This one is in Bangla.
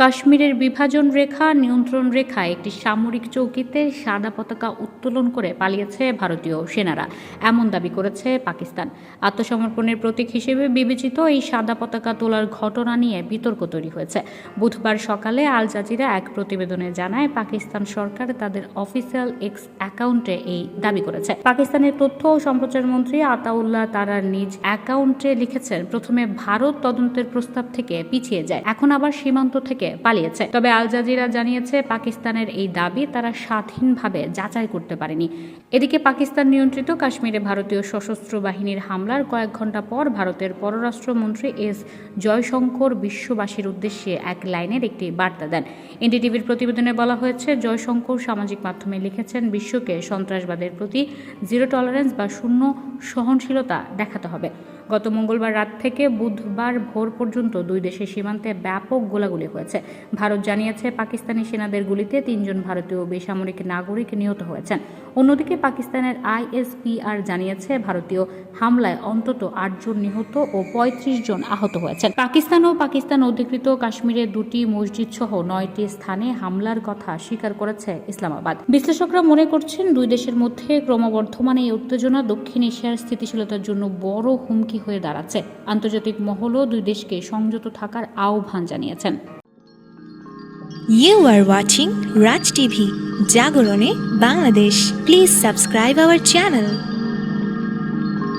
কাশ্মীরের বিভাজন রেখা, নিয়ন্ত্রণ রেখায় একটি সামরিক চৌকিতে সাদা পতাকা উত্তোলন করে পালিয়েছে ভারতীয় সেনারা। এমন দাবি করেছে পাকিস্তান। আত্মসমর্পণের প্রতীক হিসেবে বিবেচিত এই সাদা পতাকা তোলার ঘটনা নিয়ে বিতর্ক তৈরি হয়েছে। বুধবার সকালে আল জাজিরা এক প্রতিবেদনে জানায়, পাকিস্তান সরকার তাদের অফিসিয়াল এক্স অ্যাকাউন্টে এই দাবি করেছে। পাকিস্তানের তথ্য ও সম্প্রচার মন্ত্রী আতাউল্লাহ তারার নিজ অ্যাকাউন্টে লিখেছেন, প্রথমে ভারত তদন্তের প্রস্তাব থেকে পিছিয়ে যায়। এখন আবার সীমান্ত থেকে পালিয়েছে। তবে আল জাজিরা জানিয়েছে, পাকিস্তানের এই দাবি তারা স্বাধীনভাবে যাচাই করতে পারেনি। এদিকে পাকিস্তান নিয়ন্ত্রিত কাশ্মীরে ভারতীয় সশস্ত্র বাহিনীর হামলার কয়েক ঘণ্টা পর ভারতের পররাষ্ট্রমন্ত্রী এস জয়শঙ্কর বিশ্ববাসীর উদ্দেশ্যে এক লাইনের একটি বার্তা দেন। এনডিটিভির প্রতিবেদনে বলা হয়েছে, জয়শঙ্কর সামাজিক মাধ্যমে লিখেছেন, বিশ্বকে সন্ত্রাসবাদের প্রতি জিরো টলারেন্স বা শূন্য সহনশীলতা দেখাতে হবে। গত মঙ্গলবার রাত থেকে বুধবার ভোর পর্যন্ত দুই দেশের সীমান্তে ব্যাপক গোলাগুলি হয়েছে। ভারত জানিয়েছে, পাকিস্তানি সেনাদের গুলিতে তিনজন ভারতীয় বেসামরিক নাগরিক নিহত হয়েছেন। অন্যদিকে পাকিস্তানের আইএসপিআর জানিয়েছে, ভারতীয় হামলায় অন্তত আটজন নিহত ও পঁয়ত্রিশ জন আহত হয়েছেন। পাকিস্তান ও পাকিস্তান অধিকৃত কাশ্মীরের দুটি মসজিদ সহ নয়টি স্থানে হামলার কথা স্বীকার করেছে ইসলামাবাদ। বিশ্লেষকরা মনে করছেন, দুই দেশের মধ্যে ক্রমবর্ধমান এই উত্তেজনা দক্ষিণ এশিয়ার স্থিতিশীলতার জন্য বড় হুমকি মুখোমুখি হয়ে দাঁড়াচ্ছে। আন্তর্জাতিক মহলও দুই দেশকে সংযত থাকার আহ্বান জানিয়েছেন। You are watching Raj TV জাগরণে Bangladesh please subscribe our channel